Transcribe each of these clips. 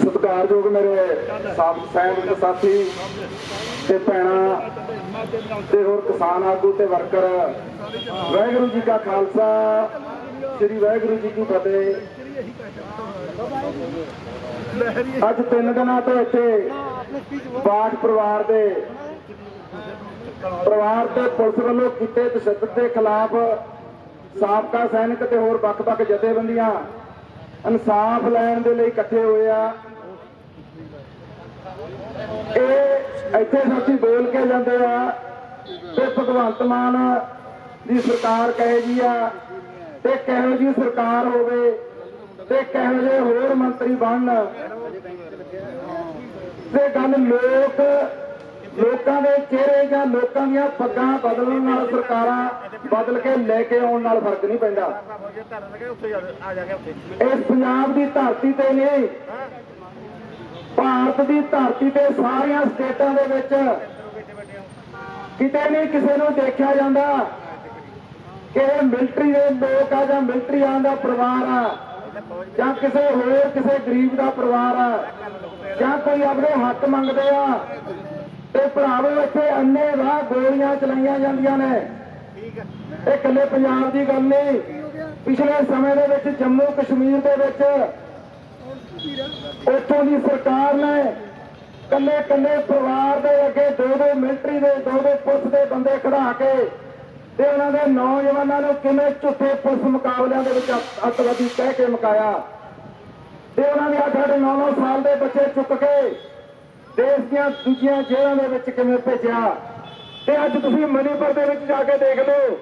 ਸਤਿਕਾਰਯੋਗ ਮੇਰੇ ਸਾਥ ਸਹਿਬ ਸਾਥੀ ਤੇ ਭੈਣਾਂ ਤੇ ਹੋਰ ਕਿਸਾਨ ਆਗੂ ਤੇ ਵਰਕਰ, ਵਾਹਿਗੁਰੂ ਜੀ ਕਾ ਖਾਲਸਾ, ਸ੍ਰੀ ਵਾਹਿਗੁਰੂ ਜੀ ਕੀ ਫਤਿਹ। ਅੱਜ ਤਿੰਨ ਦਿਨਾਂ ਤੋਂ ਇੱਥੇ ਬਾਠ ਪਰਿਵਾਰ ਦੇ ਪਰਿਵਾਰ ਤੇ ਪੁਲਿਸ ਵੱਲੋਂ ਕੀਤੇ ਤਸ਼ੱਦਦ ਦੇ ਖਿਲਾਫ ਸਾਬਕਾ ਸੈਨਿਕ ਤੇ ਹੋਰ ਵੱਖ-ਵੱਖ ਜਥੇਬੰਦੀਆਂ ਇਨਸਾਫ ਲੈਣ ਦੇ ਲਈ ਇਕੱਠੇ ਹੋਏ ਆ। ਇਹ ਇੱਥੇ ਸਾਥੀ ਬੋਲ ਕੇ ਜਾਂਦੇ ਆ ਤੇ ਭਗਵੰਤ ਮਾਨ ਦੀ ਸਰਕਾਰ ਕਹੇ ਜੀ ਆ, ਤੇ ਕਿਹੋ ਜੀ ਸਰਕਾਰ ਹੋਵੇ, ਤੇ ਕਿਹੋ ਜਿਹੇ ਹੋਰ ਮੰਤਰੀ ਬਣਨ। ਤੇ ਗੱਲ ਲੋਕ ਲੋਕਾਂ ਦੇ ਚਿਹਰੇ ਜਾਂ ਲੋਕਾਂ ਦੀਆਂ ਪੱਗਾਂ ਬਦਲਣ ਨਾਲ ਸਰਕਾਰਾਂ ਬਦਲ ਕੇ ਲੈ ਕੇ ਆਉਣ ਨਾਲ ਫ਼ਰਕ ਨਹੀਂ ਪੈਂਦਾ। ਇਸ ਪੰਜਾਬ ਦੀ ਧਰਤੀ ਤੇ ਨਹੀਂ, ਭਾਰਤ ਦੀ ਧਰਤੀ ਤੇ ਸਾਰੀਆਂ ਸਟੇਟਾਂ ਦੇ ਵਿੱਚ ਕਿਤੇ ਨਹੀਂ ਕਿਸੇ ਨੂੰ ਦੇਖਿਆ ਜਾਂਦਾ ਕਿ ਇਹ ਮਿਲਟਰੀ ਦੇ ਲੋਕ ਆ ਜਾਂ ਮਿਲਟਰੀ ਮਿਲਟਰੀਆਂ ਦਾ ਪਰਿਵਾਰ ਆ, ਜਾਂ ਕਿਸੇ ਹੋਰ ਕਿਸੇ ਗਰੀਬ ਦਾ ਪਰਿਵਾਰ ਆ, ਜਾਂ ਕੋਈ ਆਪਣੇ ਹੱਕ ਮੰਗਦੇ ਆ। ਤੇ ਭਰਾਵੋ ਇੱਥੇ ਅੰਨੇ ਰਾਹ ਗੋਲੀਆਂ ਚਲਾਈਆਂ ਜਾਂਦੀਆਂ ਨੇ। ਇਹ ਇਕੱਲੇ ਪੰਜਾਬ ਦੀ ਗੱਲ ਨਹੀਂ। ਪਿਛਲੇ ਸਮੇਂ ਦੇ ਵਿੱਚ ਜੰਮੂ ਕਸ਼ਮੀਰ ਦੇ ਵਿੱਚ ਉੱਥੋਂ ਦੀ ਸਰਕਾਰ ਨੇ ਕੱਲੇ ਕੱਲੇ ਪਰਿਵਾਰ ਦੇ ਅੱਗੇ ਦੋ ਦੋ ਮਿਲਟਰੀ ਦੇ ਦੋ ਦੋ ਪੁਲਿਸ ਦੇ ਬੰਦੇ ਖੜਾ ਕੇ ਤੇ ਉਹਨਾਂ ਦੇ ਨੌਜਵਾਨਾਂ ਨੂੰ ਕਿਵੇਂ ਝੂਠੇ ਪੁਲਿਸ ਮੁਕਾਬਲਿਆਂ ਦੇ ਵਿੱਚ ਅੱਤ- ਅੱਤਵਾਦੀ ਕਹਿ ਕੇ ਮੁਕਾਇਆ। ਤੇ ਉਹਨਾਂ ਨੇ 8 9 9 ਸਾਲ ਦੇ ਬੱਚੇ ਚੁੱਕ ਕੇ ਦੇਸ਼ ਦੀਆਂ ਦੂਜੀਆਂ ਜੇਲ੍ਹਾਂ ਦੇ ਵਿੱਚ ਕਿਵੇਂ ਭੇਜਿਆ? ਤੇ ਅੱਜ ਤੁਸੀਂ ਮਨੀਪੁਰ ਦੇ ਵਿੱਚ ਜਾ ਕੇ ਦੇਖ ਲਓ।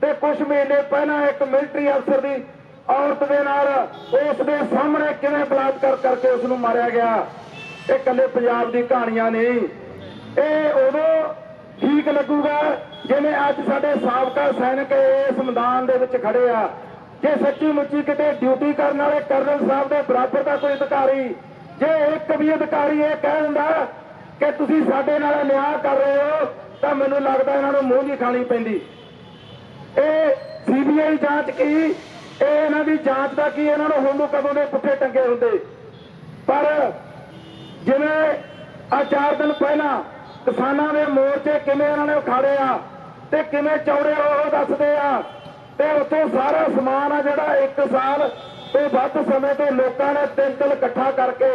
ਤੇ ਕੁਝ ਮਹੀਨੇ ਪਹਿਲਾਂ ਇੱਕ ਮਿਲਟਰੀ ਅਫਸਰ ਦੀ ਔਰਤ ਦੇ ਨਾਲ ਉਸ ਦੇ ਸਾਹਮਣੇ ਕਿਵੇਂ ਬਲਾਤਕਾਰ ਕਰਕੇ ਉਸ ਨੂੰ ਮਾਰਿਆ ਗਿਆ? ਇਹ ਕੱਲੇ ਪੰਜਾਬ ਦੀ ਕਹਾਣੀਆਂ ਨਹੀਂ ਇਹ ਉਦੋਂ ਠੀਕ ਲੱਗੂਗਾ ਜਿਵੇਂ ਅੱਜ ਸਾਡੇ ਸਾਬਕਾ ਸੈਨਿਕ ਇਸ ਮੈਦਾਨ ਦੇ ਵਿੱਚ ਖੜੇ ਆ। ਜੇ ਸੱਚੀ ਮੁੱਚੀ ਕਿਤੇ ਡਿਊਟੀ ਕਰਨ ਵਾਲੇ ਕਰਨਲ ਸਾਹਿਬ ਦੇ ਬਰਾਬਰ ਦਾ ਕੋਈ ਅਧਿਕਾਰੀ ਜੇ ਇੱਕ ਵੀ ਅਧਿਕਾਰੀ ਇਹ ਕਹਿ ਦਿੰਦਾ ਕਿ ਤੁਸੀਂ ਸਾਡੇ ਨਾਲ ਨਿਆਂ ਕਰ ਰਹੇ ਹੋ, ਤਾਂ ਮੈਨੂੰ ਲੱਗਦਾ ਇਹਨਾਂ ਨੂੰ ਮੂੰਹ ਨਹੀਂ ਖਾਣੀ ਪੈਂਦੀ। ਇਹ ਸੀਬੀਆਈ ਜਾਂਚ ਕੀ? ਇਹ ਇਹਨਾਂ ਦੀ ਜਾਂਚ ਦਾ ਕੀ? ਇਹਨਾਂ ਨੂੰ ਹੁਣ ਕਦੋਂ ਦੇ ਪੁੱਠੇ ਟੰਗੇ ਹੁੰਦੇ? ਪਰ ਜਿਵੇਂ ਆ ਚਾਰ ਦਿਨ ਪਹਿਲਾਂ ਕਿਸਾਨਾਂ ਦੇ ਮੋਰਚੇ ਕਿਵੇਂ ਇਹਨਾਂ ਨੇ ਉਖਾੜੇ ਆ ਤੇ ਕਿਵੇਂ ਚੌੜੇ ਉਹ ਦੱਸਦੇ ਆ, ਤੇ ਉੱਥੋਂ ਸਾਰਾ ਸਮਾਨ ਆ ਜਿਹੜਾ 1 ਸਾਲ ਤੋਂ ਵੱਧ ਸਮੇਂ ਤੋਂ ਲੋਕਾਂ ਨੇ ਤਿੰਨ ਤਿੰਨ ਇਕੱਠਾ ਕਰਕੇ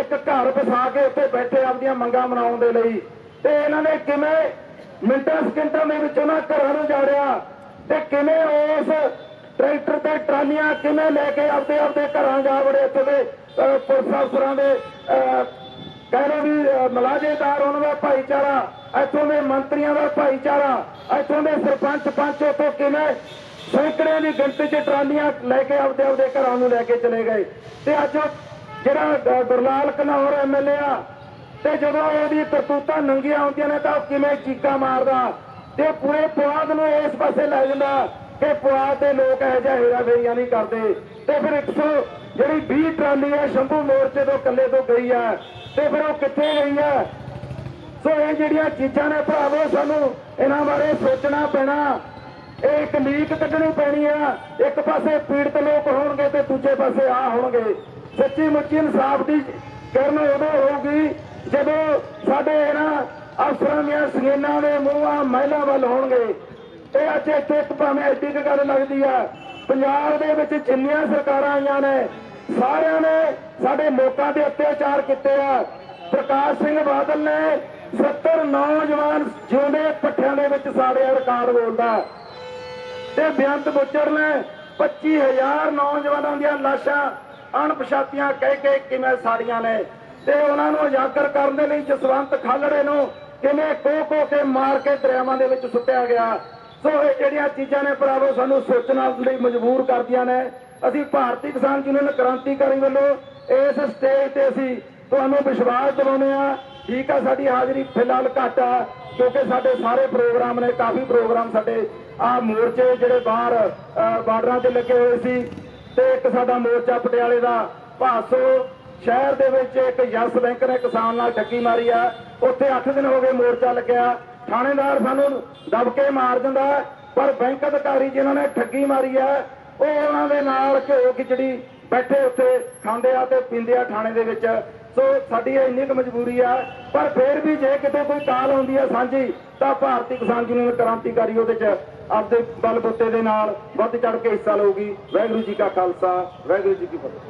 ਇੱਕ ਘਰ ਵਸਾ ਕੇ ਉੱਥੇ ਬੈਠੇ ਆਪਦੀਆਂ ਮੰਗਾਂ ਮਨਾਉਣ ਦੇ ਲਈ। ਤੇ ਇਹਨਾਂ ਨੇ ਕਿਵੇਂ ਮਿੰਟਾਂ ਸਕਿੰਟਾਂ ਦੇ ਵਿੱਚ ਉਹਨਾਂ ਘਰਾਂ ਨੂੰ ਜਾੜਿਆ ਤੇ ਕਿਵੇਂ ਉਸ ਟਰੈਕਟਰ ਤੇ ਟਰਾਲੀਆਂ ਕਿਵੇਂ ਲੈ ਕੇ ਆਪਦੇ ਆਪਦੇ ਘਰਾਂ ਜਾ ਵੜੇ ਇੱਥੇ ਦੇ ਪੁਲਿਸ ਅਫਸਰਾਂ ਦੇ ਅਹ, ਕਹਿ ਲਓ ਵੀ ਅਹ, ਮੁਲਾਜ਼ੇਦਾਰ ਉਹਨਾਂ ਦਾ ਭਾਈਚਾਰਾ ਇੱਥੋਂ ਦੇ ਮੰਤਰੀਆਂ ਦਾ ਭਾਈਚਾਰਾ ਇੱਥੋਂ ਦੇ ਸਰਪੰਚ ਪੰਚ ਉੱਥੋਂ ਕਿਵੇਂ ਸੈਂਕੜੇ ਦੀ ਗਿਣਤੀ 'ਚ ਟਰਾਲੀਆਂ ਲੈ ਕੇ ਆਪਦੇ ਆਪਦੇ ਘਰਾਂ ਨੂੰ ਲੈ ਕੇ ਚਲੇ ਗਏ। ਤੇ ਅੱਜ ਜਿਹੜਾ ਗੁਰਲਾਲ ਘਨੌਰ ਐਮਐਲਏ ਆ, ਤੇ ਜਦੋਂ ਉਹਦੀ ਕਰਤੂਤਾਂ ਨੰਗੀਆਂ ਹੁੰਦੀਆਂ ਨੇ ਤਾਂ ਉਹ ਕਿਵੇਂ ਚੀਕਾਂ ਮਾਰਦਾ? ਤੇ ਪੂਰੇ ਪੁਆਧ ਨੂੰ ਇਸ ਪਾਸੇ ਲੈ ਜਾਂਦਾ ਕਿ ਪੁਆਧ ਦੇ ਲੋਕ ਇਹ ਜਿਹਾ ਹੇਰਾ ਫੇਰੀਆਂ ਨਹੀਂ ਕਰਦੇ। ਤੇ ਫਿਰ 100 ਜਿਹੜੀ 20 ਟਰਾਲੀ ਹੈ ਸ਼ੰਭੂ ਮੋਰਚੇ ਤੋਂ ਇਕੱਲੇ ਤੋਂ ਗਈ ਹੈ ਤੇ ਫਿਰ ਉਹ ਕਿੱਥੇ ਗਈ ਹੈ ਸੋ ਇਹ ਜਿਹੜੀਆਂ ਚੀਜ਼ਾਂ ਨੇ ਭਰਾਵੋ, ਸਾਨੂੰ ਇਹਨਾਂ ਬਾਰੇ ਸੋਚਣਾ ਪੈਣਾ। ਇਹ ਇੱਕ ਲੀਕ ਕੱਢਣੀ ਪੈਣੀ ਆ। ਇੱਕ ਪਾਸੇ ਪੀੜਤ ਲੋਕ ਹੋਣਗੇ ਤੇ ਦੂਜੇ ਪਾਸੇ ਆ ਹੋਣਗੇ। ਸੱਚੀ ਮੁੱਚੀ ਇਨਸਾਫ ਦੀ ਕਰਨ ਉਦੋਂ ਹੋਊਗੀ ਜਦੋਂ ਸਾਡੇ ਇਹਨਾਂ ਅਫਸਰਾਂ ਦੀਆਂ ਸਕੀਨਾਂ ਦੇ ਮੂੰਹਾਂ ਮਹਿਲਾ ਵੱਲ ਹੋਣਗੇ। ਇਹ ਅੱਜ ਇੱਥੇ ਇੱਕ ਭਾਵੇਂ ਐਡੀ ਕੁ ਗੱਲ ਲੱਗਦੀ ਆ, ਪੰਜਾਬ ਦੇ ਵਿੱਚ ਜਿੰਨੀਆਂ ਸਰਕਾਰਾਂ ਆਈਆਂ ਨੇ, ਸਾਰਿਆਂ ਨੇ ਸਾਡੇ ਲੋਕਾਂ ਤੇ ਅਤਿਆਚਾਰ ਕੀਤੇ ਆ। ਪ੍ਰਕਾਸ਼ ਸਿੰਘ ਬਾਦਲ ਨੇ 70 ਨੌਜਵਾਨ ਜਿਉਂਦੇ ਪੱਠਿਆਂ ਦੇ ਵਿੱਚ ਸਾੜਿਆ ਰਿਕਾਰਡ ਬੋਲਦਾ। ਤੇ ਬੇਅੰਤ ਬੁੱਚਰ ਨੇ 25000 ਨੌਜਵਾਨਾਂ ਦੀਆਂ ਲਾਸ਼ਾਂ ਅਣਪਛਾਤੀਆਂ ਕਹਿ ਕੇ ਕਿਵੇਂ ਸਾੜੀਆਂ ਨੇ। ਤੇ ਉਹਨਾਂ ਨੂੰ ਉਜਾਗਰ ਕਰਨ ਦੇ ਲਈ ਜਸਵੰਤ ਖਾਲੜੇ ਨੂੰ ਕਿਵੇਂ ਕੋ ਕੋ ਕੇ ਮਾਰ ਕੇ ਦਰਿਆਵਾਂ ਦੇ ਵਿੱਚ ਸੁੱਟਿਆ ਗਿਆ। ਸੋ ਇਹ ਜਿਹੜੀਆਂ ਚੀਜ਼ਾਂ ਨੇ ਭਰਾਵੋ, ਸਾਨੂੰ ਸੋਚਣ ਲਈ ਮਜਬੂਰ ਕਰਦੀਆਂ ਨੇ। ਅਸੀਂ ਭਾਰਤੀ ਕਿਸਾਨ ਯੂਨੀਅਨ ਕ੍ਰਾਂਤੀਕਾਰੀ ਵੱਲੋਂ ਇਸ ਸਟੇਜ ਤੇ ਅਸੀਂ ਤੁਹਾਨੂੰ ਵਿਸ਼ਵਾਸ ਦਿਵਾਉਂਦੇ ਆ ਠੀਕ ਆ, ਸਾਡੀ ਹਾਜ਼ਰੀ ਫਿਲਹਾਲ ਘੱਟ ਆ, ਕਿਉਂਕਿ ਸਾਡੇ ਸਾਰੇ ਪ੍ਰੋਗਰਾਮ ਨੇ, ਕਾਫੀ ਪ੍ਰੋਗਰਾਮ ਸਾਡੇ ਆ ਮੋਰਚੇ ਜਿਹੜੇ ਬਾਹਰ ਬਾਰਡਰਾਂ ਤੇ ਲੱਗੇ ਹੋਏ ਸੀ ਤੇ ਇੱਕ ਸਾਡਾ ਮੋਰਚਾ ਪਟਿਆਲੇ ਦਾ ਭਾਸੋ ਸ਼ਹਿਰ ਦੇ ਵਿੱਚ ਇੱਕ ਯਸ ਬੈਂਕ ਨੇ ਕਿਸਾਨ ਨਾਲ ਠੱਗੀ ਮਾਰੀ ਆ, ਉੱਥੇ 8 ਦਿਨ ਹੋ ਗਏ ਮੋਰਚਾ ਲੱਗਿਆ। ਥਾਣੇਦਾਰ ਸਾਨੂੰ ਦਬ ਕੇ ਮਾਰ ਦਿੰਦਾ, ਪਰ ਬੈਂਕ ਅਧਿਕਾਰੀ ਜਿਨ੍ਹਾਂ ਨੇ ਠੱਗੀ ਮਾਰੀ ਆ, ਉਹ ਉਹਨਾਂ ਦੇ ਨਾਲ ਘਿਓ ਖਿਚੜੀ ਬੈਠੇ ਉੱਥੇ ਖਾਂਦੇ ਆ ਤੇ ਪੀਂਦੇ ਆ ਥਾਣੇ ਦੇ ਵਿੱਚ। ਸੋ ਸਾਡੀ ਇੰਨੀ ਕੁ ਮਜਬੂਰੀ ਆ, ਪਰ ਫਿਰ ਵੀ ਜੇ ਕਿਤੇ ਕੋਈ ਤਾਲ ਆਉਂਦੀ ਆ ਸਾਂਝੀ, ਤਾਂ ਭਾਰਤੀ ਕਿਸਾਨ ਯੂਨੀਅਨ ਕ੍ਰਾਂਤੀਕਾਰੀ ਉਹਦੇ 'ਚ ਆਪਦੇ ਬਲਬੁੱਤੇ ਦੇ ਨਾਲ ਵੱਧ ਚੜ ਕੇ ਹਿੱਸਾ ਲਊਗੀ। ਵਾਹਿਗੁਰੂ ਜੀ ਕਾ ਖਾਲਸਾ, ਵਾਹਿਗੁਰੂ ਜੀ ਕੀ ਫਤਿਹ।